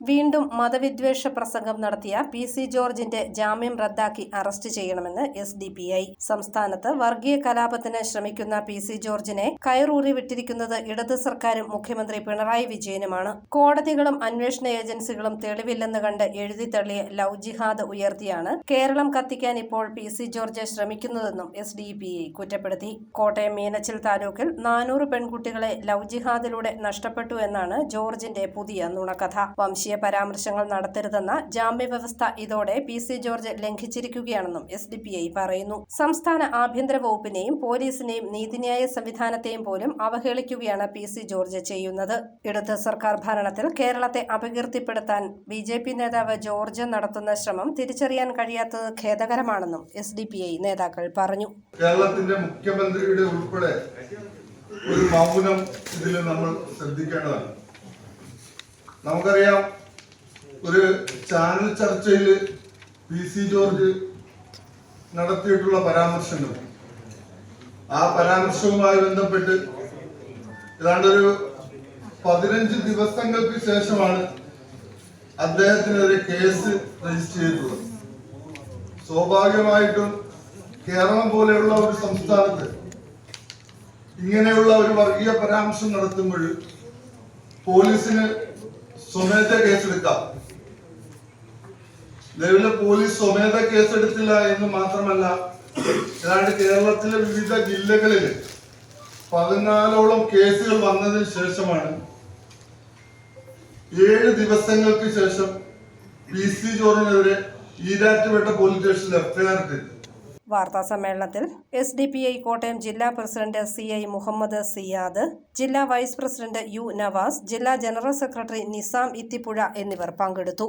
വീണ്ടും മതവിദ്വേഷ പ്രസംഗം നടത്തിയ പി സി ജോർജിന്റെ ജാമ്യം റദ്ദാക്കി അറസ്റ്റ് ചെയ്യണമെന്ന് എസ് ഡി പി ഐ. സംസ്ഥാനത്ത് വർഗീയ കലാപത്തിന് ശ്രമിക്കുന്ന പി സി ജോർജിനെ കയറൂറി വിട്ടിരിക്കുന്നത് ഇടത് സർക്കാരും മുഖ്യമന്ത്രി പിണറായി വിജയനുമാണ്. കോടതികളും അന്വേഷണ ഏജൻസികളും തെളിവില്ലെന്ന് കണ്ട് എഴുതി തള്ളിയ ലവ് ജിഹാദ് ഉയർത്തിയാണ് കേരളം കത്തിക്കാൻ ഇപ്പോൾ പി സി ജോർജ് ശ്രമിക്കുന്നതെന്നും എസ് ഡി പി ഐ കുറ്റപ്പെടുത്തി. കോട്ടയം മീനച്ചിൽ താലൂക്കിൽ നാനൂറ് പെൺകുട്ടികളെ ലവ് ജിഹാദിലൂടെ നഷ്ടപ്പെട്ടു എന്നാണ് ജോർജിന്റെ പുതിയ നുണക്കഥ. വംശീയ പരാമർശങ്ങൾ നടത്തരുതെന്ന ജാമ്യവ്യവസ്ഥ ഇതോടെ പി സി ജോർജ് ലംഘിച്ചിരിക്കുകയാണെന്നും എസ് ഡി പി ഐ പറയുന്നു. സംസ്ഥാന ആഭ്യന്തര വകുപ്പിനെയും പോലീസിനെയും നീതിന്യായ സംവിധാനത്തെയും പോലും അവഹേളിക്കുകയാണ് പി സി ജോർജ് ചെയ്യുന്നത്. ഇടത് സർക്കാർ ഭരണത്തിൽ കേരളത്തെ അപകീർത്തിപ്പെടുത്താൻ ബി ജെ പി നേതാവ് ജോർജ് നടത്തുന്ന ശ്രമം തിരിച്ചറിയാൻ കഴിയാത്തത് ഖേദകരമാണെന്നും എസ് ഡി പി ഐ നേതാക്കൾ പറഞ്ഞു. കേരളത്തിന്റെ മുഖ്യമന്ത്രിയുടെ ഉൾപ്പെടെ ഒരു മൗനം ഇതിൽ നമ്മൾ ശ്രദ്ധിക്കേണ്ടതാണ്. നമുക്കറിയാം ഒരു ചാനൽ ചർച്ചയിൽ പി സി ജോർജ് നടത്തിയിട്ടുള്ള പരാമർശങ്ങൾ. ആ പരാമർശവുമായി ബന്ധപ്പെട്ട് ഏതാണ്ട് ഒരു പതിനഞ്ച് ദിവസങ്ങൾക്ക് ശേഷമാണ് അദ്ദേഹത്തിനെതിരെ കേസ് രജിസ്റ്റർ ചെയ്തിട്ടുള്ളത്. സ്വാഭാവികമായിട്ടും കേരളം പോലെയുള്ള ഒരു സംസ്ഥാനത്ത് ഇങ്ങനെയുള്ള ഒരു വർഗീയ പരാമർശം നടത്തുമ്പോൾ പോലീസിന് സ്വമേധ കേസെടുക്കാം. നിലവിലെ പോലീസ് സ്വമേധ കേസെടുത്തില്ല എന്ന് മാത്രമല്ല ഏതാണ്ട് കേരളത്തിലെ വിവിധ ജില്ലകളിൽ പതിനാലോളം കേസുകൾ വന്നതിന് ശേഷമാണ് ഏഴ് ദിവസങ്ങൾക്ക് ശേഷം പി സി ജോർജിനെതിരെ ഈരാറ്റുപേട്ട പോലീസ് സ്റ്റേഷനിൽ എഫ്ഐആർ ചെയ്തു വാർത്താ സമ്മേളനത്തിൽ S D P I Kottayam ജില്ലാ president C I Muhammad Siyad ജില്ലാ വൈസ് പ്രസിഡന്റ് യു നവാസ് ജില്ലാ ജനറൽ സെക്രട്ടറി നിസാം ഇത്തിപ്പുഴ എന്നിവർ പങ്കെടുത്തു.